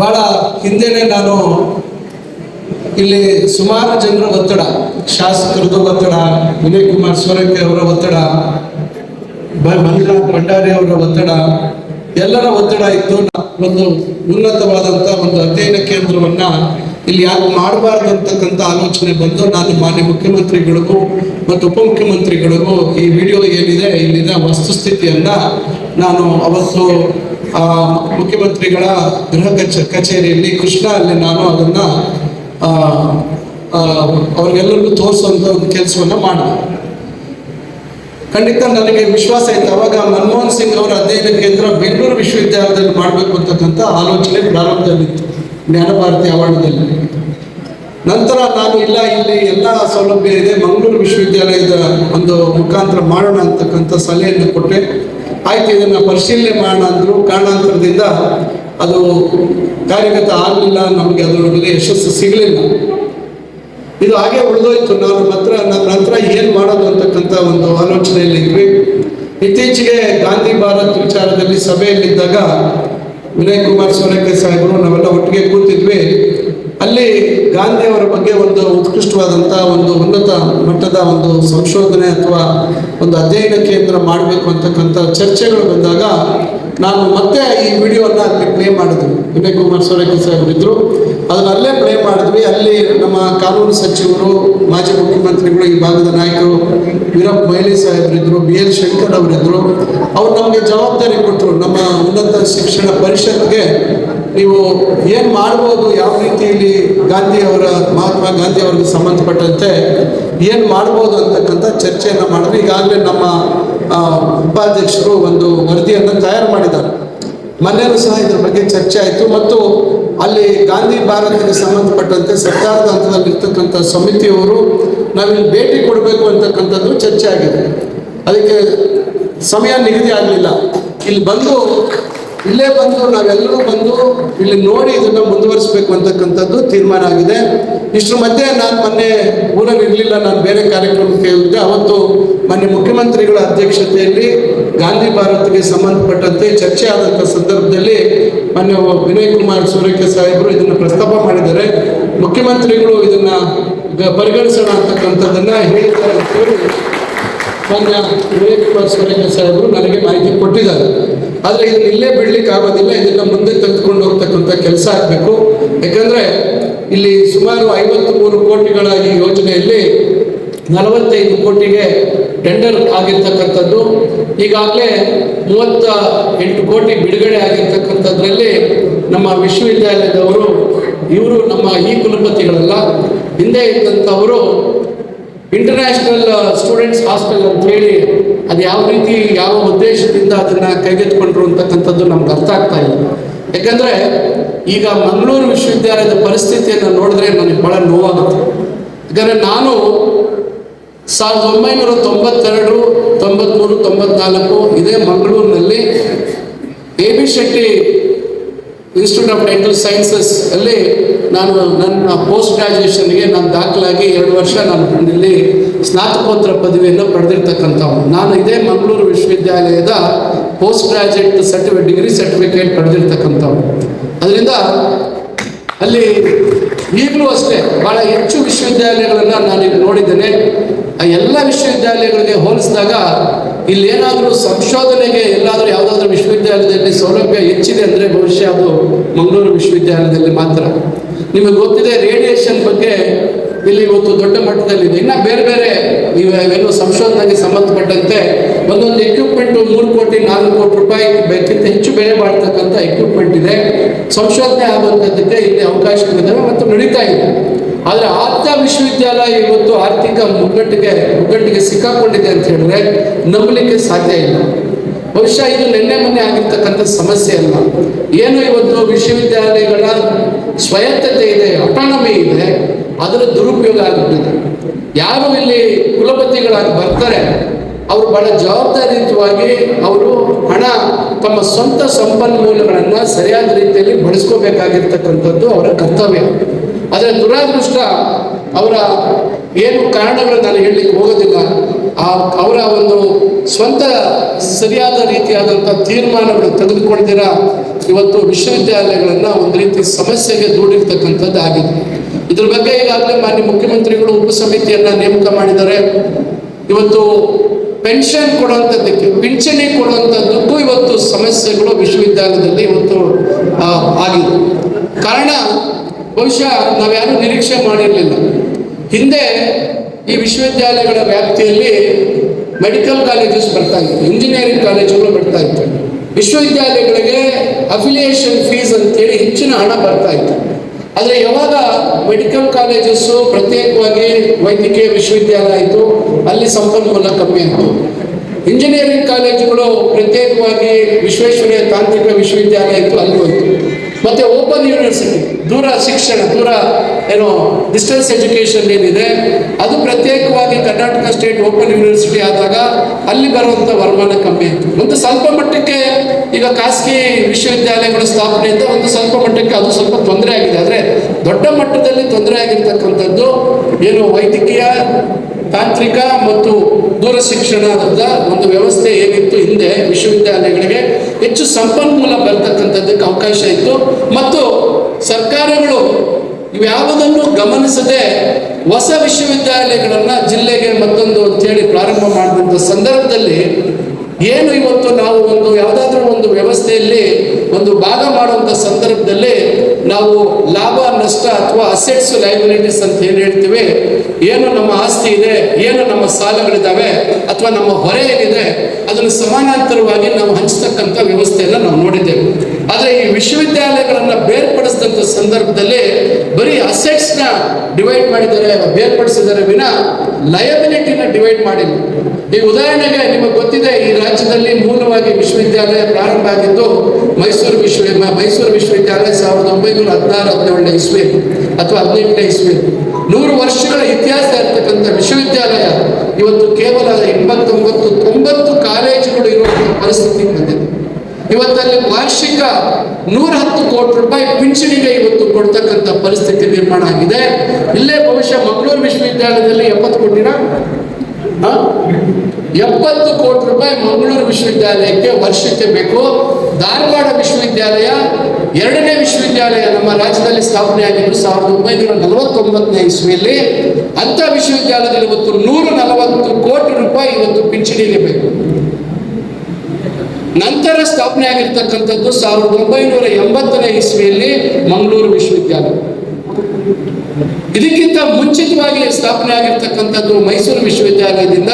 ಭಾಳ ಹಿಂದೆನೆ ನಾನು ಇಲ್ಲಿ ಸುಮಾರು ಜನರ ಒತ್ತಡ ಶಾಸಕರದ್ದು ಒತ್ತಡ, ವಿನಯ್ ಕುಮಾರ್ ಸೋರಂಕಿ ಅವರ ಒತ್ತಡ ಮಂಜುನಾಥ್ ಭಂಡಾರಿ ಅವರ ಒತ್ತಡ, ಎಲ್ಲರ ಒತ್ತಡ ಇತ್ತು ಒಂದು ಉನ್ನತವಾದಂಥ ಒಂದು ಅಧ್ಯಯನ ಕೇಂದ್ರವನ್ನ ಇಲ್ಲಿ ಯಾಕೆ ಮಾಡಬಾರ್ದು ಅಂತಕ್ಕಂಥ ಆಲೋಚನೆ ಬಂದು ನಾನು ಮಾನ್ಯ ಮುಖ್ಯಮಂತ್ರಿಗಳಿಗೂ ಮತ್ತು ಉಪಮುಖ್ಯಮಂತ್ರಿಗಳಿಗೂ ಈ ವಿಡಿಯೋ ಏನಿದೆ, ಇಲ್ಲಿನ ವಸ್ತುಸ್ಥಿತಿಯನ್ನ ನಾನು ಅವತ್ತು ಮುಖ್ಯಮಂತ್ರಿಗಳ ಗೃಹ ಕಚ, ಕಚೇರಿಯಲ್ಲಿ ಕೃಷ್ಣ ಅಲ್ಲಿ ನಾನು ಅದನ್ನ ಅವ್ರಿಗೆಲ್ಲರಿಗೂ ತೋರಿಸುವಂತ ಒಂದು ಕೆಲಸವನ್ನ ಮಾಡಿದೆ. ಖಂಡಿತ ನನಗೆ ವಿಶ್ವಾಸ ಇತ್ತು. ಅವಾಗ ಮನಮೋಹನ್ ಸಿಂಗ್ ಅವರ ಅಧ್ಯಯನ ಕೇಂದ್ರ ಬೆಂಗಳೂರು ವಿಶ್ವವಿದ್ಯಾಲಯದಲ್ಲಿ ಮಾಡಬೇಕು ಅಂತಕ್ಕಂಥ ಆಲೋಚನೆ ಪ್ರಾರಂಭದಲ್ಲಿತ್ತು, ಜ್ಞಾನಭಾರತಿ ಅವಾರ್ಡ್ದಲ್ಲಿ ನಂತರ ನಾನು, ಇಲ್ಲ, ಇಲ್ಲಿ ಎಲ್ಲ ಸೌಲಭ್ಯ ಇದೆ, ಮಂಗಳೂರು ವಿಶ್ವವಿದ್ಯಾಲಯದ ಒಂದು ಮುಖಾಂತರ ಮಾಡೋಣ ಅಂತಕ್ಕಂಥ ಸಲಹೆಯನ್ನು ಕೊಟ್ಟೆ. ಆಯ್ತು, ಇದನ್ನು ಪರಿಶೀಲನೆ ಮಾಡೋಣ ಅಂದರು ಕಾರಣಾಂತರದಿಂದ ಅದು ಕಾರ್ಯಗತ ಆಗಲಿಲ್ಲ, ನಮಗೆ ಅದರೊಳಗೆ ಯಶಸ್ಸು ಸಿಗಲಿಲ್ಲ. ಇದು ಹಾಗೆ ಉಳಿದೋಯ್ತು. ನಾನು ಮಾತ್ರ, ನನ್ನ ನಂತರ ಏನು ಮಾಡೋದು ಅಂತಕ್ಕಂಥ ಒಂದು ಆಲೋಚನೆಯಲ್ಲಿ ಇದ್ವಿ. ಇತ್ತೀಚೆಗೆ ಗಾಂಧಿ ಭಾರತ್ ವಿಚಾರದಲ್ಲಿ ಸಭೆಯಲ್ಲಿದ್ದಾಗ ವಿನಯ್ ಕುಮಾರ್ ಸೋನಕ್ಕೆ ಸಾಹೇಬರು ನಾವೆಲ್ಲ ಒಟ್ಟಿಗೆ ಕೂತಿದ್ವಿ. ಅಲ್ಲಿ ಗಾಂಧಿಯವರ ಬಗ್ಗೆ ಒಂದು ಉತ್ಕೃಷ್ಟವಾದಂಥ ಒಂದು ಉನ್ನತ ಮಟ್ಟದ ಒಂದು ಸಂಶೋಧನೆ ಅಥವಾ ಒಂದು ಅಧ್ಯಯನ ಕೇಂದ್ರ ಮಾಡಬೇಕು ಅಂತಕ್ಕಂಥ ಚರ್ಚೆಗಳು ಬಂದಾಗ ನಾನು ಮತ್ತೆ ಈ ವಿಡಿಯೋನ ಅಲ್ಲಿ ಪ್ಲೇ ಮಾಡಿದ್ವಿ. ವಿನಯ್ ಕುಮಾರ್ ಸೊರೇಕಿ ಸಾಹೇಬರು ಇದ್ರು ಅದನ್ನ ಅಲ್ಲೇ ಪ್ಲೇ ಮಾಡಿದ್ವಿ. ಅಲ್ಲಿ ನಮ್ಮ ಕಾನೂನು ಸಚಿವರು, ಮಾಜಿ ಮುಖ್ಯಮಂತ್ರಿಗಳು, ಈ ಭಾಗದ ನಾಯಕರು ವೀರಪ್ಪ ಮೊಯ್ಲಿ ಸಾಹೇಬರಿದ್ರು, ಬಿ ಎಲ್ ಶಂಕರ್ ಅವರಿದ್ರು. ಅವ್ರು ನಮಗೆ ಜವಾಬ್ದಾರಿ ಕೊಟ್ಟರು ನಮ್ಮ ಉನ್ನತ ಶಿಕ್ಷಣ ಪರಿಷತ್ಗೆ ನೀವು ಏನು ಮಾಡ್ಬೋದು? ಯಾವ ರೀತಿಯಲ್ಲಿ ಗಾಂಧಿ ಅವರ, ಮಹಾತ್ಮ ಗಾಂಧಿ ಅವ್ರಿಗೆ ಸಂಬಂಧಪಟ್ಟಂತೆ ಏನು ಮಾಡ್ಬೋದು ಅಂತಕ್ಕಂಥ ಚರ್ಚೆಯನ್ನು ಮಾಡಿದ್ರೆ ಈಗಾಗಲೇ ನಮ್ಮ ಉಪಾಧ್ಯಕ್ಷರು ಒಂದು ವರದಿಯನ್ನು ತಯಾರು ಮಾಡಿದ್ದಾರೆ. ಮನೆಯಲ್ಲೂ ಸಹ ಇದ್ರ ಬಗ್ಗೆ ಚರ್ಚೆ ಆಯಿತು. ಮತ್ತು ಅಲ್ಲಿ ಗಾಂಧಿ ಭಾರತಕ್ಕೆ ಸಂಬಂಧಪಟ್ಟಂತೆ ಸರ್ಕಾರದ ಹಂತದಲ್ಲಿ ಇರ್ತಕ್ಕಂಥ ಸಮಿತಿಯವರು ನಾವಿಲ್ಲಿ ಭೇಟಿ ಕೊಡಬೇಕು ಅಂತಕ್ಕಂಥದ್ದು ಚರ್ಚೆ ಆಗಿದೆ. ಅದಕ್ಕೆ ಸಮಯ ನಿಗದಿ ಆಗಲಿಲ್ಲ. ಇಲ್ಲಿ ಬಂದು ಇಲ್ಲೇ ಬಂದು, ನಾವೆಲ್ಲರೂ ಬಂದು ಇಲ್ಲಿ ನೋಡಿ ಇದನ್ನು ಮುಂದುವರಿಸಬೇಕು ಅಂತಕ್ಕಂಥದ್ದು ತೀರ್ಮಾನ ಆಗಿದೆ. ಇಷ್ಟರ ಮಧ್ಯೆ ನಾನು ಮೊನ್ನೆ ಊರಲ್ಲಿ ಇರಲಿಲ್ಲ, ನಾನು ಬೇರೆ ಕಾರ್ಯಕ್ರಮಕ್ಕೆ ಹೋಗಿದ್ದೆ. ಅವತ್ತು ಮೊನ್ನೆ ಮುಖ್ಯಮಂತ್ರಿಗಳ ಅಧ್ಯಕ್ಷತೆಯಲ್ಲಿ ಗಾಂಧಿ ಭಾರತ್ಗೆ ಸಂಬಂಧಪಟ್ಟಂತೆ ಚರ್ಚೆ ಆದಂಥ ಸಂದರ್ಭದಲ್ಲಿ ಮೊನ್ನೆ ವಿನಯ್ ಕುಮಾರ್ ಸೂರ್ಯಕೆ ಸಾಹೇಬರು ಇದನ್ನು ಪ್ರಸ್ತಾಪ ಮಾಡಿದ್ದಾರೆ. ಮುಖ್ಯಮಂತ್ರಿಗಳು ಇದನ್ನು ಪರಿಗಣಿಸೋಣ ಅಂತಕ್ಕಂಥದ್ದನ್ನು ಹೇಳಿದ್ದಾರೆ ಅಂತ ಹೇಳಿ ವಿನಯ್ ಕುಮಾರ್ ಸೂರ್ಯಕೆ ಸಾಹೇಬರು ನನಗೆ ಮಾಹಿತಿ ಕೊಟ್ಟಿದ್ದಾರೆ. ಆದರೆ ಇದನ್ನ ಇಲ್ಲೇ ಬಿಡ್ಲಿಕ್ಕೆ ಆಗೋದಿಲ್ಲ, ಇದನ್ನ ಮುಂದೆ ತೆಗೆದುಕೊಂಡು ಹೋಗ್ತಕ್ಕಂಥ ಕೆಲಸ ಆಗಬೇಕು. ಯಾಕಂದ್ರೆ ಇಲ್ಲಿ ಸುಮಾರು ಐವತ್ತು ಮೂರು ಕೋಟಿಗಳ ಈ ಯೋಜನೆಯಲ್ಲಿ ನಲವತ್ತೈದು ಕೋಟಿಗೆ ಟೆಂಡರ್ ಆಗಿರ್ತಕ್ಕಂಥದ್ದು. ಈಗಾಗಲೇ ಮೂವತ್ತ ಎಂಟು ಕೋಟಿ ಬಿಡುಗಡೆ ಆಗಿರ್ತಕ್ಕಂಥದ್ರಲ್ಲಿ ನಮ್ಮ ವಿಶ್ವವಿದ್ಯಾಲಯದವರು, ಇವರು ನಮ್ಮ ಈ ಕುಲಪತಿಗಳಲ್ಲ. ಹಿಂದೆ ಇದ್ದಂಥವರು ಇಂಟರ್ನ್ಯಾಷನಲ್ ಸ್ಟೂಡೆಂಟ್ಸ್ ಹಾಸ್ಟೆಲ್ ಅಂತ ಹೇಳಿ ಅದು ಯಾವ ರೀತಿ, ಯಾವ ಉದ್ದೇಶದಿಂದ ಅದನ್ನ ಕೈಗೆತ್ಕೊಂಡ್ರು ಅಂತಕ್ಕಂಥದ್ದು ನಮ್ಗೆ ಅರ್ಥ ಆಗ್ತಾ ಇಲ್ಲ. ಯಾಕಂದ್ರೆ ಈಗ ಮಂಗಳೂರು ವಿಶ್ವವಿದ್ಯಾಲಯದ ಪರಿಸ್ಥಿತಿಯನ್ನು ನೋಡಿದ್ರೆ ನನಗೆ ಬಹಳ ನೋವಾಗುತ್ತೆ. ಯಾಕಂದ್ರೆ ನಾನು ಸಾವಿರದ ಒಂಬೈನೂರ ತೊಂಬತ್ತೆರಡು, ತೊಂಬತ್ಮೂರು, ತೊಂಬತ್ನಾಲ್ಕು ಇದೇ ಮಂಗಳೂರಿನಲ್ಲಿ A B Shetty institute of dental sciences ಅಲ್ಲಿ ನಾನು ನನ್ನ ಪೋಸ್ಟ್ ಗ್ರಾಜುಯೇಷನ್ಗೆ ನಾನು ದಾಖಲಾಗಿ ಎರಡು ವರ್ಷ ನಾನು ಇಲ್ಲಿ ಸ್ನಾತಕೋತ್ತರ ಪದವಿಯನ್ನು ಪಡೆದಿರ್ತಕ್ಕಂಥವ್ನು ನಾನು ಇದೇ ಮಂಗಳೂರು ವಿಶ್ವವಿದ್ಯಾಲಯದ post graduate certificate degree certificate ಪಡೆದಿರ್ತಕ್ಕಂಥವ್ನು ಅದರಿಂದ ಅಲ್ಲಿ ಈಗಲೂ ಅಷ್ಟೇ ಬಹಳ ಹೆಚ್ಚು ವಿಶ್ವವಿದ್ಯಾಲಯಗಳನ್ನು ನಾನು ನೋಡಿದ್ದೇನೆ. ಆ ಎಲ್ಲ ವಿಶ್ವವಿದ್ಯಾಲಯಗಳಿಗೆ ಹೋಲಿಸಿದಾಗ ಇಲ್ಲಿ ಏನಾದರೂ ಸಂಶೋಧನೆಗೆ ಎಲ್ಲಾದರೂ ಯಾವುದಾದ್ರೂ ವಿಶ್ವವಿದ್ಯಾಲಯದಲ್ಲಿ ಸೌಲಭ್ಯ ಹೆಚ್ಚಿದೆ ಅಂದರೆ ಬಹುಶಃ ಅದು ಮಂಗಳೂರು ವಿಶ್ವವಿದ್ಯಾಲಯದಲ್ಲಿ ಮಾತ್ರ. ನಿಮಗೆ ಗೊತ್ತಿದೆ ರೇಡಿಯೇಷನ್ ಬಗ್ಗೆ ಇಲ್ಲಿ ಇವತ್ತು ದೊಡ್ಡ ಮಟ್ಟದಲ್ಲಿದೆ. ಇನ್ನು ಬೇರೆ ಬೇರೆ ಇವೇನು ಸಂಶೋಧನೆಗೆ ಸಂಬಂಧಪಟ್ಟಂತೆ ಒಂದೊಂದು ಎಕ್ವಿಪ್ಮೆಂಟು ಮೂರು ಕೋಟಿ, ನಾಲ್ಕು ಕೋಟಿ ರೂಪಾಯಿ ಬೇಕಿಂತ ಹೆಚ್ಚು ಬೆಲೆ ಮಾಡ್ತಕ್ಕಂಥ ಎಕ್ವಿಪ್ಮೆಂಟ್ ಇದೆ. ಸಂಶೋಧನೆ ಆಗುವಂಥದ್ದಕ್ಕೆ ಇಲ್ಲಿ ಅವಕಾಶಗಳಿದ್ದಾವೆ ಮತ್ತು ನಡೀತಾ ಇದೆ. ಆದರೆ ಆತ ವಿಶ್ವವಿದ್ಯಾಲಯ ಇವತ್ತು ಆರ್ಥಿಕ ಮುಗ್ಗಟ್ಟಿಗೆ ಮುಗ್ಗಟ್ಟಿಗೆ ಸಿಕ್ಕಾಕೊಂಡಿದೆ ಅಂತ ಹೇಳಿದ್ರೆ ನಂಬಲಿಕ್ಕೆ ಸಾಧ್ಯ ಇಲ್ಲ. ಬಹುಶಃ ಇದು ನಿನ್ನೆ ಮೊನ್ನೆ ಆಗಿರ್ತಕ್ಕಂಥ ಸಮಸ್ಯೆ ಅಲ್ಲ. ಏನು ಇವತ್ತು ವಿಶ್ವವಿದ್ಯಾಲಯಗಳ ಸ್ವಾಯತ್ತತೆ ಇದೆ, ಅಟಾನಮಿ ಇದೆ, ಅದರ ದುರುಪಯೋಗ ಆಗುತ್ತಿದೆ ಯಾರು ಇಲ್ಲಿ ಕುಲಪತಿಗಳಾಗಿ ಬರ್ತಾರೆ, ಅವರು ಬಹಳ ಜವಾಬ್ದಾರಿಯುತವಾಗಿ ಅವರು ಹಣ, ತಮ್ಮ ಸ್ವಂತ ಸಂಪನ್ಮೂಲಗಳನ್ನು ಸರಿಯಾದ ರೀತಿಯಲ್ಲಿ ಬಳಸ್ಕೋಬೇಕಾಗಿರ್ತಕ್ಕಂಥದ್ದು ಅವರ ಕರ್ತವ್ಯ. ಆದರೆ ದುರಾದೃಷ್ಟ ಅವರ ಏನು ಕಾರಣಗಳು ನಾನು ಹೇಳಲಿಕ್ಕೆ ಹೋಗೋದಿಲ್ಲ. ಆ ಅವರ ಒಂದು ಸ್ವಂತ ಸರಿಯಾದ ರೀತಿಯಾದಂಥ ತೀರ್ಮಾನಗಳು ತೆಗೆದುಕೊಂಡಿರ ಇವತ್ತು ವಿಶ್ವವಿದ್ಯಾಲಯಗಳನ್ನು ಒಂದು ರೀತಿ ಸಮಸ್ಯೆಗೆ ದೂಡಿರ್ತಕ್ಕಂಥದ್ದು ಆಗಿದೆ. ಇದ್ರ ಬಗ್ಗೆ ಈಗಾಗಲೇ ಮಾನ್ಯ ಮುಖ್ಯಮಂತ್ರಿಗಳು, ಉಪಸಮಿತಿಯನ್ನ ನೇಮಕ ಮಾಡಿದ್ದಾರೆ. ಇವತ್ತು ಪೆನ್ಷನ್ ಕೊಡುವಂಥದ್ದಕ್ಕೆ, ಪಿಂಚಣಿ ಕೊಡುವಂಥದ್ದಕ್ಕೂ ಇವತ್ತು ಸಮಸ್ಯೆಗಳು ವಿಶ್ವವಿದ್ಯಾಲಯದಲ್ಲಿ ಇವತ್ತು ಆಗಿದೆ. ಕಾರಣ ಬಹುಶಃ ನಾವ್ಯಾರು ನಿರೀಕ್ಷೆ ಮಾಡಿರಲಿಲ್ಲ. ಹಿಂದೆ ಈ ವಿಶ್ವವಿದ್ಯಾಲಯಗಳ ವ್ಯಾಪ್ತಿಯಲ್ಲಿ ಮೆಡಿಕಲ್ ಕಾಲೇಜಸ್ ಬರ್ತಾ ಇತ್ತು, ಇಂಜಿನಿಯರಿಂಗ್ ಕಾಲೇಜುಗಳು ಬರ್ತಾ ಇತ್ತು. ವಿಶ್ವವಿದ್ಯಾಲಯಗಳಿಗೆ ಅಫಿಲಿಯೇಷನ್ ಫೀಸ್ ಅಂತೇಳಿ ಹೆಚ್ಚಿನ ಹಣ ಬರ್ತಾ ಇತ್ತು. ಆದರೆ ಯಾವಾಗ ಮೆಡಿಕಲ್ ಕಾಲೇಜಸ್ಸು ಪ್ರತ್ಯೇಕವಾಗಿ ವೈದ್ಯಕೀಯ ವಿಶ್ವವಿದ್ಯಾಲಯ ಆಯಿತು, ಅಲ್ಲಿ ಸಂಪನ್ಮೂಲ ಕಮ್ಮಿ ಆಯಿತು. ಇಂಜಿನಿಯರಿಂಗ್ ಕಾಲೇಜುಗಳು ಪ್ರತ್ಯೇಕವಾಗಿ ವಿಶ್ವೇಶ್ವರಯ್ಯ ತಾಂತ್ರಿಕ ವಿಶ್ವವಿದ್ಯಾಲಯ ಇತ್ತು ಅಲ್ಲಿ ಹೋಯಿತು. ಮತ್ತೆ ಓಪನ್ ಯೂನಿವರ್ಸಿಟಿ, ದೂರ ಶಿಕ್ಷಣ, ದೂರ ಏನೋ ಡಿಸ್ಟೆನ್ಸ್ ಎಜುಕೇಷನ್ ಏನಿದೆ, ಅದು ಪ್ರತ್ಯೇಕವಾಗಿ ಕರ್ನಾಟಕ ಸ್ಟೇಟ್ ಓಪನ್ ಯೂನಿವರ್ಸಿಟಿ ಆದಾಗ ಅಲ್ಲಿ ಬರುವಂಥ ವರಮಾನ ಕಮ್ಮಿ ಇತ್ತು ಒಂದು ಸ್ವಲ್ಪ ಮಟ್ಟಕ್ಕೆ ಈಗ ಖಾಸಗಿ ವಿಶ್ವವಿದ್ಯಾಲಯಗಳ ಸ್ಥಾಪನೆಯಿಂದ ಒಂದು ಸ್ವಲ್ಪ ಮಟ್ಟಕ್ಕೆ ಅದು ಸ್ವಲ್ಪ ತೊಂದರೆ ಆಗಿದೆ. ಆದರೆ ದೊಡ್ಡ ಮಟ್ಟದಲ್ಲಿ ತೊಂದರೆ ಆಗಿರ್ತಕ್ಕಂಥದ್ದು ಏನು ವೈದ್ಯಕೀಯ ತಾಂತ್ರಿಕ ಮತ್ತು ದೂರ ಶಿಕ್ಷಣದ ಒಂದು ವ್ಯವಸ್ಥೆ ಏನಿತ್ತು ಹಿಂದೆ ವಿಶ್ವವಿದ್ಯಾಲಯಗಳಿಗೆ ಹೆಚ್ಚು ಸಂಪನ್ಮೂಲ ಬರ್ತಕ್ಕಂಥದ್ದಕ್ಕೆ ಅವಕಾಶ ಇತ್ತು. ಮತ್ತು ಸರ್ಕಾರಗಳು ಇವ್ಯಾವುದನ್ನು ಗಮನಿಸದೆ ಹೊಸ ವಿಶ್ವವಿದ್ಯಾಲಯಗಳನ್ನು ಜಿಲ್ಲೆಗೆ ಮತ್ತೊಂದು ಅಂತೇಳಿ ಪ್ರಾರಂಭ ಮಾಡಿದಂಥ ಸಂದರ್ಭದಲ್ಲಿ ಏನು ಇವತ್ತು ನಾವು ಒಂದು ಯಾವುದಾದ್ರೂ ಒಂದು ವ್ಯವಸ್ಥೆಯಲ್ಲಿ ಒಂದು ಭಾಗ ಮಾಡುವಂಥ ಸಂದರ್ಭದಲ್ಲಿ ನಾವು ಲಾಭ, ನಷ್ಟ ಅಥವಾ ಅಸೆಟ್ಸ್ ಲೈಬಿಲಿಟೀಸ್ ಅಂತ ಏನು ಹೇಳ್ತೀವಿ? ಏನು ನಮ್ಮ ಆಸ್ತಿ ಇದೆ, ಏನು ನಮ್ಮ ಸಾಲಗಳಿದ್ದಾವೆ ಅಥವಾ ನಮ್ಮ ಹೊರೆ ಏನಿದೆ, ಅದನ್ನು ಸಮಾನಾಂತರವಾಗಿ ನಾವು ಹಂಚತಕ್ಕಂಥ ವ್ಯವಸ್ಥೆಯನ್ನು ನಾವು ನೋಡಿದ್ದೇವೆ. ಆದರೆ ಈ ವಿಶ್ವವಿದ್ಯಾಲಯಗಳನ್ನು ಬೇರ್ಪಡಿಸಿದಂಥ ಸಂದರ್ಭದಲ್ಲಿ ಬರೀ ಅಸೆಟ್ಸ್ನ ಡಿವೈಡ್ ಮಾಡಿದ್ದಾರೆ ಬೇರ್ಪಡಿಸಿದ್ದಾರೆ ವಿನ ಲಯಬಿಲಿಟಿನ ಡಿವೈಡ್ ಮಾಡಿಲ್ಲ. ಈ ಉದಾಹರಣೆಗೆ ನಿಮಗೆ ಗೊತ್ತಿದೆ, ಈ ರಾಜ್ಯದಲ್ಲಿ ಮೂಲವಾಗಿ ವಿಶ್ವವಿದ್ಯಾಲಯ ಪ್ರಾರಂಭ ಆಗಿದ್ದು, ಮೈಸೂರು ವಿಶ್ವ, ಮೈಸೂರು ವಿಶ್ವವಿದ್ಯಾಲಯ ಸಾವಿರದ ಒಂಬೈನೂರ ಹದಿನಾರು, ಹದಿನೇಳನೇ ಇಸ್ವಿ, ಅಥವಾ ಹದಿನೆಂಟನೇ ಇಸ್ವಿ. ನೂರು ವರ್ಷಗಳ ಇತಿಹಾಸ ಇರ್ತಕ್ಕಂಥ ವಿಶ್ವವಿದ್ಯಾಲಯ, ಇವತ್ತು ಕೇವಲ ಎಂಬತ್ತೊಂಬತ್ತು, ತೊಂಬತ್ತು ಕಾಲೇಜುಗಳು ಇರುವಂತಹ ಪರಿಸ್ಥಿತಿ. ಇವತ್ತಲ್ಲಿ ವಾರ್ಷಿಕ ನೂರ ಹತ್ತು ಕೋಟಿ ರೂಪಾಯಿ ಪಿಂಚಣಿಗೆ ಇವತ್ತು ಕೊಡ್ತಕ್ಕಂಥ ಪರಿಸ್ಥಿತಿ ನಿರ್ಮಾಣ ಆಗಿದೆ. ಇಲ್ಲೇ ಬಹುಶಃ ಮಂಗಳೂರು ವಿಶ್ವವಿದ್ಯಾಲಯದಲ್ಲಿ ಎಪ್ಪತ್ತು ಕೋಟಿನ? ಎಪ್ಪತ್ತು ಕೋಟಿ ರೂಪಾಯಿ ಮಂಗಳೂರು ವಿಶ್ವವಿದ್ಯಾಲಯಕ್ಕೆ ವರ್ಷಕ್ಕೆ ಬೇಕು. ಧಾರವಾಡ ವಿಶ್ವವಿದ್ಯಾಲಯ ಎರಡನೇ ವಿಶ್ವವಿದ್ಯಾಲಯ ನಮ್ಮ ರಾಜ್ಯದಲ್ಲಿ ಸ್ಥಾಪನೆ ಆಗಿದ್ದು ಸಾವಿರದ ಒಂಬೈನೂರ ನಲವತ್ತೊಂಬತ್ತನೇ ಇಸ್ವಿಯಲ್ಲಿ. ಅಂತ ವಿಶ್ವವಿದ್ಯಾಲಯದಲ್ಲಿ ಇವತ್ತು ನೂರ ನಲವತ್ತು ಕೋಟಿ ರೂಪಾಯಿ ಇವತ್ತು ಪಿಂಚಣಿಗೆ ಬೇಕು. ನಂತರ ಸ್ಥಾಪನೆ ಆಗಿರ್ತಕ್ಕಂಥದ್ದು ಸಾವಿರದ ಒಂಬೈನೂರ ಎಂಬತ್ತನೇ ಇಸ್ವಿಯಲ್ಲಿ ಮಂಗಳೂರು ವಿಶ್ವವಿದ್ಯಾಲಯ. ಇದಕ್ಕಿಂತ ಮುಂಚಿತವಾಗಿ ಸ್ಥಾಪನೆ ಆಗಿರ್ತಕ್ಕಂಥದ್ದು ಮೈಸೂರು ವಿಶ್ವವಿದ್ಯಾಲಯದಿಂದ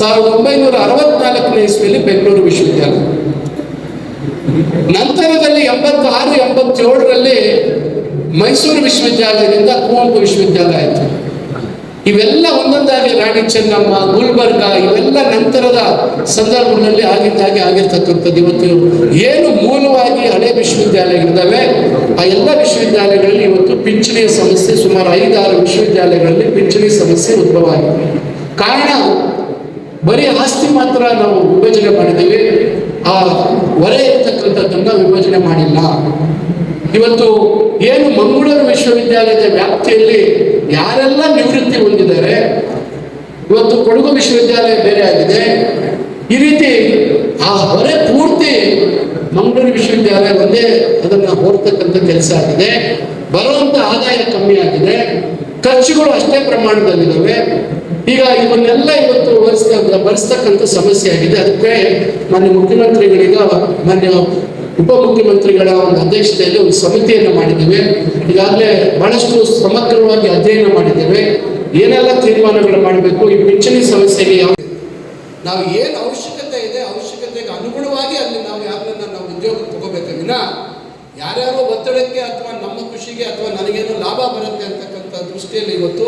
ಸಾವಿರದ ಒಂಬೈನೂರ ಅರವತ್ನಾಲ್ಕನೇ ಇಸ್ವಿಯಲ್ಲಿ ಬೆಂಗಳೂರು ವಿಶ್ವವಿದ್ಯಾಲಯ. ನಂತರದಲ್ಲಿ ಎಂಬತ್ತಾರು, ಎಂಬತ್ತೇಳರಲ್ಲಿ ಮೈಸೂರು ವಿಶ್ವವಿದ್ಯಾಲಯದಿಂದ ಕುವೆಂಪು ವಿಶ್ವವಿದ್ಯಾಲಯ ಆಯಿತು. ಇವೆಲ್ಲ ಒಂದೊಂದಾಗಿ ರಾಣಿ ಚೆನ್ನಮ್ಮ, ಗುಲ್ಬರ್ಗ, ಇವೆಲ್ಲ ನಂತರದ ಸಂದರ್ಭಗಳಲ್ಲಿ ಆಗಿದ್ದಾಗೆ ಆಗಿರ್ತಕ್ಕಂಥದ್ದು. ಇವತ್ತು ಏನು ಮೂಲವಾಗಿ ಹಳೆ ವಿಶ್ವವಿದ್ಯಾಲಯಗಳಿದ್ದಾವೆ? ಆ ಎಲ್ಲ ವಿಶ್ವವಿದ್ಯಾಲಯಗಳಲ್ಲಿ ಇವತ್ತು ಪಿಂಚಣಿಯ ಸಮಸ್ಯೆ ಸುಮಾರು ಐದಾರು ವಿಶ್ವವಿದ್ಯಾಲಯಗಳಲ್ಲಿ ಪಿಂಚಣಿ ಸಮಸ್ಯೆ ಉದ್ಭವ ಕಾರಣ, ಬರೀ ಆಸ್ತಿ ಮಾತ್ರ ನಾವು ವಿಭಜನೆ ಮಾಡಿದ್ದೀವಿ. ಆ ಹೊರೆ ಇರ್ತಕ್ಕಂಥದ್ದನ್ನ ವಿಭಜನೆ ಮಾಡಿಲ್ಲ. ಇವತ್ತು ಏನು ಮಂಗಳೂರು ವಿಶ್ವವಿದ್ಯಾಲಯದ ವ್ಯಾಪ್ತಿಯಲ್ಲಿ ಯಾರೆಲ್ಲ ನಿವೃತ್ತಿ ಹೊಂದಿದ್ದಾರೆ, ಇವತ್ತು ಕೊಡಗು ವಿಶ್ವವಿದ್ಯಾಲಯ ಬೇರೆ ಆಗಿದೆ. ಈ ರೀತಿ ಆ ಹೊರೆ ಪೂರ್ತಿ ಮಂಗಳೂರು ವಿಶ್ವವಿದ್ಯಾಲಯ ಒಂದೇ ಅದನ್ನ ಹೋರ್ತಕ್ಕಂಥ ಕೆಲಸ ಆಗಿದೆ. ಬರುವಂತ ಆದಾಯ ಕಮ್ಮಿ ಆಗಿದೆ. ಖರ್ಚುಗಳು ಅಷ್ಟೇ ಪ್ರಮಾಣದಲ್ಲಿದ್ದಾವೆ. ಈಗ ಇವನ್ನೆಲ್ಲ ಇವತ್ತು ಬರೆಸ್ತಕ್ಕಂಥ ಸಮಸ್ಯೆ ಆಗಿದೆ. ಅದಕ್ಕೆ ಮಾನ್ಯ ಮುಖ್ಯಮಂತ್ರಿಗಳಿಗ, ಮಾನ್ಯ ಉಪಮುಖ್ಯಮಂತ್ರಿಗಳ ಒಂದು ಅಧ್ಯಕ್ಷತೆಯಲ್ಲಿ ಒಂದು ಸಮಿತಿಯನ್ನು ಮಾಡಿದ್ದೇವೆ. ಈಗಾಗಲೇ ಬಹಳಷ್ಟು ಸಮಗ್ರವಾಗಿ ಅಧ್ಯಯನ ಮಾಡಿದ್ದೇವೆ. ಏನೆಲ್ಲ ತೀರ್ಮಾನಗಳು ಮಾಡಬೇಕು, ಈ ಪಿಂಚಣಿ ಸಮಸ್ಯೆಗೆ ಯಾವ ನಾವು ಏನು ಅವಶ್ಯಕತೆ ಇದೆ, ಅವಶ್ಯಕತೆಗೆ ಅನುಗುಣವಾಗಿ ಅಲ್ಲಿ ನಾವು ಯಾರನ್ನ ನಾವು ಉದ್ಯೋಗ ತಗೋಬೇಕು? ವಿನ, ಯಾರ್ಯಾರೋ ಒತ್ತಡಕ್ಕೆ ಅಥವಾ ನಮ್ಮ ಖುಷಿಗೆ ಅಥವಾ ನನಗೇನು ಲಾಭ ಬರುತ್ತೆ ಅಂತಕ್ಕಂಥ ದೃಷ್ಟಿಯಲ್ಲಿ ಇವತ್ತು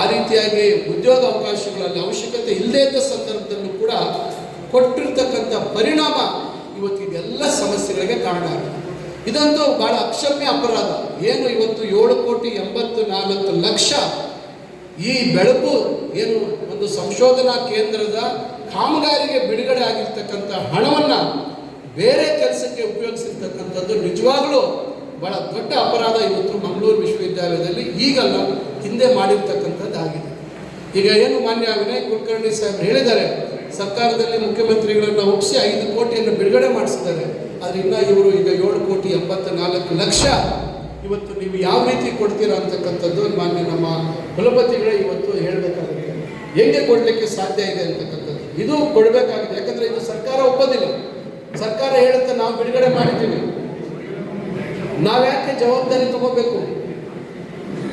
ಆ ರೀತಿಯಾಗಿ ಉದ್ಯೋಗ ಅವಕಾಶಗಳಲ್ಲಿ ಅವಶ್ಯಕತೆ ಇಲ್ಲದೇ ಇದ್ದ ಸಂದರ್ಭದಲ್ಲೂ ಕೂಡ ಕೊಟ್ಟಿರ್ತಕ್ಕಂಥ ಪರಿಣಾಮ ಇವತ್ತು ಇದೆಲ್ಲ ಸಮಸ್ಯೆಗಳಿಗೆ ಕಾರಣ. ಇದಂತೂ ಬಹಳ ಅಕ್ಷಮ್ಯ ಅಪರಾಧ. ಏನು ಇವತ್ತು ಏಳು ಕೋಟಿ ಎಂಬತ್ತು ನಾಲ್ಕು ಲಕ್ಷ ಈ ಬೆಳಕು ಏನು ಒಂದು ಸಂಶೋಧನಾ ಕೇಂದ್ರದ ಕಾಮಗಾರಿಗೆ ಬಿಡುಗಡೆ ಆಗಿರ್ತಕ್ಕಂಥ ಹಣವನ್ನು ಬೇರೆ ಕೆಲಸಕ್ಕೆ ಉಪಯೋಗಿಸಿರ್ತಕ್ಕಂಥದ್ದು ನಿಜವಾಗ್ಲೂ ಬಹಳ ದೊಡ್ಡ ಅಪರಾಧ ಇವತ್ತು ಮಂಗಳೂರು ವಿಶ್ವವಿದ್ಯಾಲಯದಲ್ಲಿ ಈಗಲ್ಲ, ಹಿಂದೆ ಮಾಡಿರ್ತಕ್ಕಂಥದ್ದಾಗಿದೆ. ಈಗ ಏನು ಮಾನ್ಯ ವಿನಯ್ ಕುಲಕರ್ಣಿ ಸಾಹೇಬ್ ಹೇಳಿದ್ದಾರೆ ಸರ್ಕಾರದಲ್ಲಿ ಮುಖ್ಯಮಂತ್ರಿಗಳನ್ನ ಒಪ್ಪಿಸಿ ಐದು ಕೋಟಿಯನ್ನು ಬಿಡುಗಡೆ ಮಾಡಿಸಿದ್ದಾರೆ. ಆದರೆ ಇನ್ನೂ ಇವರು ಈಗ ಏಳು ಕೋಟಿ ಎಂಬತ್ತ ನಾಲ್ಕು ಲಕ್ಷ ಇವತ್ತು ನೀವು ಯಾವ ರೀತಿ ಕೊಡ್ತೀರಾ ಅಂತಕ್ಕಂಥದ್ದು ಮಾನ್ಯ ನಮ್ಮ ಕುಲಪತಿಗಳೇ ಇವತ್ತು ಹೇಳಬೇಕಾಗಿದೆ. ಹೆಂಗೆ ಕೊಡಲಿಕ್ಕೆ ಸಾಧ್ಯ ಇದೆ ಅಂತಕ್ಕಂಥದ್ದು. ಇದು ಕೊಡಬೇಕಾಗಿದೆ. ಯಾಕಂದ್ರೆ ಇದು ಸರ್ಕಾರ ಒಪ್ಪೋದಿಲ್ಲ. ಸರ್ಕಾರ ಹೇಳುತ್ತೆ, ನಾವು ಬಿಡುಗಡೆ ಮಾಡಿದ್ದೀವಿ. ನಾವ್ಯಾಕೆ ಜವಾಬ್ದಾರಿ ತಗೋಬೇಕು?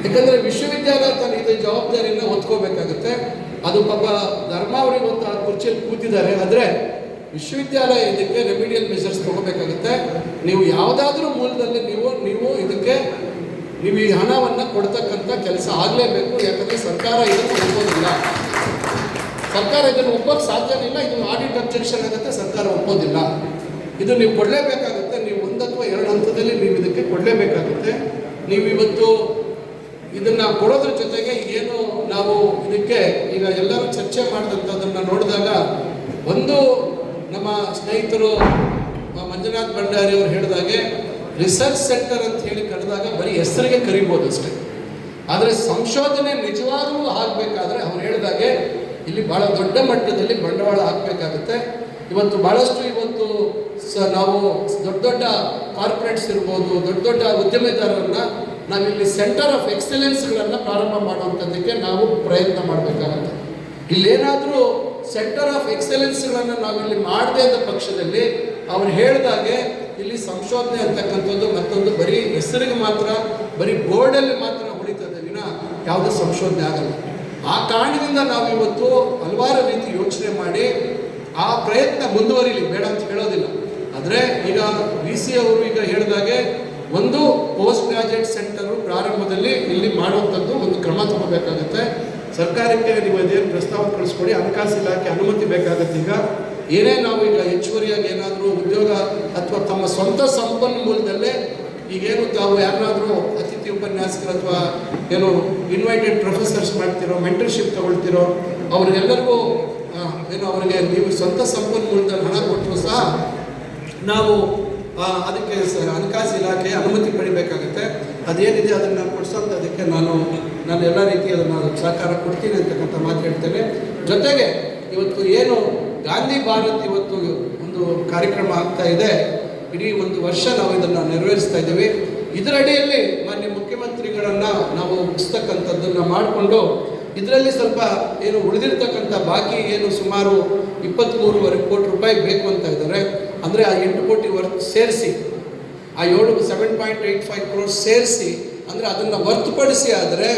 ಯಾಕಂದ್ರೆ ವಿಶ್ವವಿದ್ಯಾಲಯ ತನ್ನ ಇದು ಜವಾಬ್ದಾರಿಯನ್ನು ಹೊತ್ಕೋಬೇಕಾಗುತ್ತೆ. ಅದು ಪಾಪ ಧರ್ಮ ಅವರಿಗೆ ಒಂದು ಕುರ್ಚಿಯಲ್ಲಿ ಕೂತಿದ್ದಾರೆ. ಆದರೆ ವಿಶ್ವವಿದ್ಯಾಲಯ ಇದಕ್ಕೆ ರೆಮಿಡಿಯಲ್ ಮೆಷರ್ಸ್ ತಗೋಬೇಕಾಗುತ್ತೆ. ನೀವು ಯಾವುದಾದ್ರೂ ಮೂಲದಲ್ಲಿ ನೀವು ನೀವು ಇದಕ್ಕೆ ನೀವು ಈ ಹಣವನ್ನು ಕೊಡ್ತಕ್ಕಂಥ ಕೆಲಸ ಆಗಲೇಬೇಕು. ಯಾಕಂದ್ರೆ ಸರ್ಕಾರ ಇದನ್ನು ಒಪ್ಪೋದಿಲ್ಲ. ಸರ್ಕಾರ ಇದನ್ನು ಒಪ್ಪೋಕ್ಕೆ ಸಾಧ್ಯನೇ ಇಲ್ಲ ಇದು ಆಡಿಟ್ ಅಬ್ಜೆಕ್ಷನ್ ಆಗುತ್ತೆ. ಸರ್ಕಾರ ಒಪ್ಪೋದಿಲ್ಲ. ಇದು ನೀವು ಕೊಡಲೇಬೇಕಾಗುತ್ತೆ. ನೀವು ಒಂದು ಅಥವಾ ಎರಡು ಹಂತದಲ್ಲಿ ನೀವು ಇದಕ್ಕೆ ಕೊಡಲೇಬೇಕಾಗುತ್ತೆ. ನೀವು ಇವತ್ತು ಇದನ್ನ ಕೊಡೋದ್ರ ಜೊತೆಗೆ ಏನು ನಾವು ಇದಕ್ಕೆ ಈಗ ಎಲ್ಲರೂ ಚರ್ಚೆ ಮಾಡಿದಂಥದ್ದನ್ನ ನೋಡಿದಾಗ ಒಂದು ನಮ್ಮ ಸ್ನೇಹಿತರು ಮಂಜುನಾಥ್ ಭಂಡಾರಿ ಅವರು ಹೇಳಿದಾಗೆ ರಿಸರ್ಚ್ ಸೆಂಟರ್ ಅಂತ ಹೇಳಿ ಕರೆದಾಗ ಬರೀ ಹೆಸರಿಗೆ ಕರಿಬೋದು ಅಷ್ಟೇ. ಆದರೆ ಸಂಶೋಧನೆ ನಿಜವಾಗಲೂ ಆಗಬೇಕಾದ್ರೆ ಅವ್ರು ಹೇಳಿದಾಗೆ ಇಲ್ಲಿ ಬಹಳ ದೊಡ್ಡ ಮಟ್ಟದಲ್ಲಿ ಬಂಡವಾಳ ಹಾಕಬೇಕಾಗುತ್ತೆ. ಇವತ್ತು ಬಹಳಷ್ಟು ಇವತ್ತು ಸ ನಾವು ದೊಡ್ಡ ದೊಡ್ಡ ಕಾರ್ಪೊರೇಟ್ಸ್ ಇರ್ಬೋದು, ದೊಡ್ಡ ದೊಡ್ಡ ಉದ್ಯಮಿದಾರರನ್ನ ನಾವಿಲ್ಲಿ ಸೆಂಟರ್ ಆಫ್ ಎಕ್ಸಲೆನ್ಸ್ಗಳನ್ನು ಪ್ರಾರಂಭ ಮಾಡುವಂಥದ್ದಕ್ಕೆ ನಾವು ಪ್ರಯತ್ನ ಮಾಡಬೇಕಾಗುತ್ತೆ. ಇಲ್ಲೇನಾದರೂ ಸೆಂಟರ್ ಆಫ್ ಎಕ್ಸಲೆನ್ಸ್ಗಳನ್ನು ನಾವಿಲ್ಲಿ ಮಾಡದೇ ಇದ್ದ ಪಕ್ಷದಲ್ಲಿ ಅವ್ರು ಹೇಳಿದಾಗೆ ಇಲ್ಲಿ ಸಂಶೋಧನೆ ಅಂತಕ್ಕಂಥದ್ದು ಮತ್ತೊಂದು ಬರೀ ಹೆಸರಿಗೆ ಮಾತ್ರ, ಬರೀ ಬೋರ್ಡಲ್ಲಿ ಮಾತ್ರ ಉಳಿತದೆ ವಿನ ಯಾವುದೇ ಸಂಶೋಧನೆ ಆಗಲ್ಲ. ಆ ಕಾರಣದಿಂದ ನಾವು ಇವತ್ತು ಹಲವಾರು ರೀತಿ ಯೋಚನೆ ಮಾಡಿ ಆ ಪ್ರಯತ್ನ ಮುಂದುವರಿಲಿ, ಬೇಡ ಅಂತ ಹೇಳೋದಿಲ್ಲ. ಆದರೆ ಈಗ ವಿ ಸಿ ಅವರು ಈಗ ಹೇಳಿದಾಗೆ ಒಂದು ಪೋಸ್ಟ್ ಗ್ರಾಜುಯೇಟ್ ಸೆಂಟರು ಪ್ರಾರಂಭದಲ್ಲಿ ಇಲ್ಲಿ ಮಾಡುವಂಥದ್ದು ಒಂದು ಕ್ರಮ ತಗೋಬೇಕಾಗುತ್ತೆ. ಸರ್ಕಾರಕ್ಕೆ ನೀವು ಅದೇನು ಪ್ರಸ್ತಾವ ಕಳಿಸ್ಕೊಡಿ, ಹಣಕಾಸು ಇಲಾಖೆ ಅನುಮತಿ ಬೇಕಾಗುತ್ತೆ. ಈಗ ಏನೇ ನಾವು ಈಗ ಹೆಚ್ಚುವರಿಯಾಗಿ ಏನಾದರೂ ಉದ್ಯೋಗ ಅಥವಾ ತಮ್ಮ ಸ್ವಂತ ಸಂಪನ್ಮೂಲದಲ್ಲೇ ಈಗೇನು ತಾವು ಯಾರನ್ನಾದರೂ ಅತಿಥಿ ಉಪನ್ಯಾಸಕರು ಅಥವಾ ಏನು ಇನ್ವೈಟೆಡ್ ಪ್ರೊಫೆಸರ್ಸ್ ಮಾಡ್ತಿರೋ ಮೆಂಟರ್ಶಿಪ್ ತಗೊಳ್ತಿರೋ, ಅವ್ರಿಗೆಲ್ಲರಿಗೂ ಏನು ಅವರಿಗೆ ನೀವು ಸ್ವಂತ ಸಂಪನ್ಮೂಲದಲ್ಲಿ ಹಣ ಕೊಟ್ಟರು ಸಹ ನಾವು ಅದಕ್ಕೆ ಹಣಕಾಸು ಇಲಾಖೆ ಅನುಮತಿ ಪಡಿಬೇಕಾಗುತ್ತೆ. ಅದೇನಿದೆ ಅದನ್ನು ಕೊಡಿಸೋಂಥ ಅದಕ್ಕೆ ನಾನು ನಾನು ಎಲ್ಲ ರೀತಿ ಅದನ್ನು ಸಹಕಾರ ಕೊಡ್ತೀನಿ ಅಂತಕ್ಕಂಥ ಮಾತು ಹೇಳ್ತೇನೆ. ಜೊತೆಗೆ ಇವತ್ತು ಏನು ಗಾಂಧಿ ಭಾರತ್ ಇವತ್ತು ಒಂದು ಕಾರ್ಯಕ್ರಮ ಆಗ್ತಾ ಇದೆ. ಇಡೀ ಒಂದು ವರ್ಷ ನಾವು ಇದನ್ನು ನೆರವೇರಿಸ್ತಾ ಇದ್ದೀವಿ. ಇದರಡಿಯಲ್ಲಿ ಮಾನ್ಯ ಮುಖ್ಯಮಂತ್ರಿಗಳನ್ನು ನಾವು ಮುಗಿಸ್ತಕ್ಕಂಥದ್ದನ್ನು ಮಾಡಿಕೊಂಡು, ಇದರಲ್ಲಿ ಸ್ವಲ್ಪ ಏನು ಉಳಿದಿರ್ತಕ್ಕಂಥ ಬಾಕಿ ಏನು ಸುಮಾರು ಇಪ್ಪತ್ತ್ಮೂರುವರೆ ಕೋಟಿ ರೂಪಾಯಿ ಬೇಕು ಅಂತ ಇದ್ದಾರೆ. ಅಂದರೆ ಆ ಎಂಟು ಕೋಟಿ ವರ್ತ್ ಸೇರಿಸಿ, ಆ ಏಳು seven point eight five crores ಸೇರಿಸಿ, ಅಂದರೆ ಅದನ್ನು ಹೊರ್ತುಪಡಿಸಿ ಆದರೆ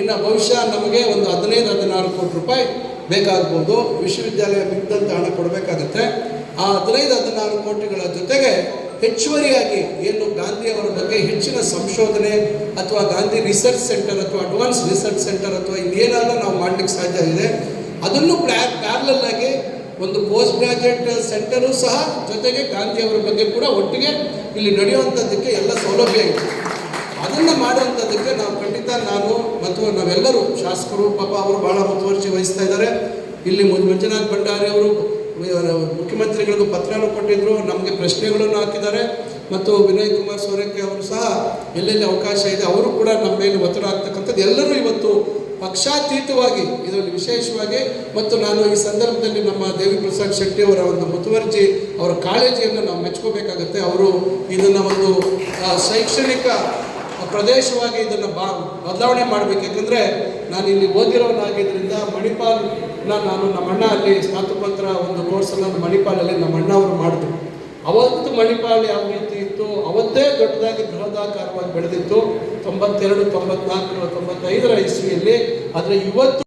ಇನ್ನು ಬಹುಶಃ ನಮಗೆ ಒಂದು ಹದಿನೈದು, ಹದಿನಾರು ಕೋಟಿ ರೂಪಾಯಿ ಬೇಕಾಗ್ಬೋದು. ವಿಶ್ವವಿದ್ಯಾಲಯ ಬಿದ್ದಂಥ ಹಣ ಕೊಡಬೇಕಾಗತ್ತೆ. ಆ ಹದಿನೈದು, ಹದಿನಾರು ಕೋಟಿಗಳ ಜೊತೆಗೆ ಹೆಚ್ಚುವರಿಯಾಗಿ ಏನು ಗಾಂಧಿಯವರ ಬಗ್ಗೆ ಹೆಚ್ಚಿನ ಸಂಶೋಧನೆ ಅಥವಾ ಗಾಂಧಿ ರಿಸರ್ಚ್ ಸೆಂಟರ್ ಅಥವಾ ಅಡ್ವಾನ್ಸ್ ರಿಸರ್ಚ್ ಸೆಂಟರ್ ಅಥವಾ ಇನ್ನೇನಾದರೂ ನಾವು ಮಾಡಲಿಕ್ಕೆ ಸಾಧ್ಯ ಇದೆ, ಅದನ್ನು ಆಗಿ ಒಂದು ಪೋಸ್ಟ್ ಗ್ರಾಜುಯೇಟ್ ಸೆಂಟರು ಸಹ ಜೊತೆಗೆ ಗಾಂಧಿ ಅವರ ಬಗ್ಗೆ ಕೂಡ ಒಟ್ಟಿಗೆ ಇಲ್ಲಿ ನಡೆಯುವಂಥದ್ದಕ್ಕೆ ಎಲ್ಲ ಸೌಲಭ್ಯ ಇದೆ. ಅದನ್ನು ಮಾಡುವಂಥದ್ದಕ್ಕೆ ನಾವು ಖಂಡಿತ ನಾನು ಮತ್ತು ನಾವೆಲ್ಲರೂ ಶಾಸಕರು, ಪಾಪ ಅವರು ಬಹಳ ಮುತುವರ್ಜಿ ವಹಿಸ್ತಾ ಇದ್ದಾರೆ. ಇಲ್ಲಿ ಮಂಜುನಾಥ್ ಭಂಡಾರಿ ಅವರು ಮುಖ್ಯಮಂತ್ರಿಗಳಿಗೂ ಪತ್ರನೂ ಕೊಟ್ಟಿದ್ದರು ನಮಗೆ ಪ್ರಶ್ನೆಗಳನ್ನು ಹಾಕಿದ್ದಾರೆ. ಮತ್ತು ವಿನಯ್ ಕುಮಾರ್ ಸೋರಕ್ಕೆ ಅವರು ಸಹ ಎಲ್ಲೆಲ್ಲಿ ಅವಕಾಶ ಇದೆ, ಅವರು ಕೂಡ ನಮ್ಮ ಮೇಲೆ ಒತ್ತಡ ಆಗ್ತಕ್ಕಂಥದ್ದು ಎಲ್ಲರೂ ಇವತ್ತು ಪಕ್ಷಾತೀತವಾಗಿ ಇದರಲ್ಲಿ ವಿಶೇಷವಾಗಿ, ಮತ್ತು ನಾನು ಈ ಸಂದರ್ಭದಲ್ಲಿ ನಮ್ಮ ದೇವಿ ಪ್ರಸಾದ್ ಶೆಟ್ಟಿ ಅವರ ಒಂದು ಮುತುವರ್ಜಿ, ಅವರ ಕಾಳಜಿಯನ್ನು ನಾವು ಮೆಚ್ಕೋಬೇಕಾಗತ್ತೆ. ಅವರು ಇದನ್ನು ಒಂದು ಶೈಕ್ಷಣಿಕ ಪ್ರದೇಶವಾಗಿ ಇದನ್ನು ಬಾ, ಬದಲಾವಣೆ ಮಾಡಬೇಕು. ಯಾಕಂದರೆ ನಾನು ಇಲ್ಲಿ ಓದಿರೋನಾಗಿದ್ದರಿಂದ ಮಣಿಪಾಲ್ನ ನಾನು ನಮ್ಮಣ್ಣ ಅಲ್ಲಿ ಸ್ನಾತಕೋತ್ತರ ಒಂದು ಕೋರ್ಸನ್ನು ಮಣಿಪಾಲಲ್ಲಿ ನಮ್ಮ ಅಣ್ಣ ಅವರು ಮಾಡಿದ್ರು. ಅವತ್ತು ಮಣಿಪಾಲ್ ಯಾವ ರೀತಿ ಅವತ್ತೇ ದೊಡ್ಡದಾಗಿ ಬೃಹದಾಕಾರವಾಗಿ ಬೆಳೆದಿತ್ತು. ತೊಂಬತ್ತೆರಡು ತೊಂಬತ್ನಾಲ್ಕು ತೊಂಬತ್ತೈದರ ಇಸ್ವಿಯಲ್ಲಿ. ಆದರೆ ಇವತ್ತು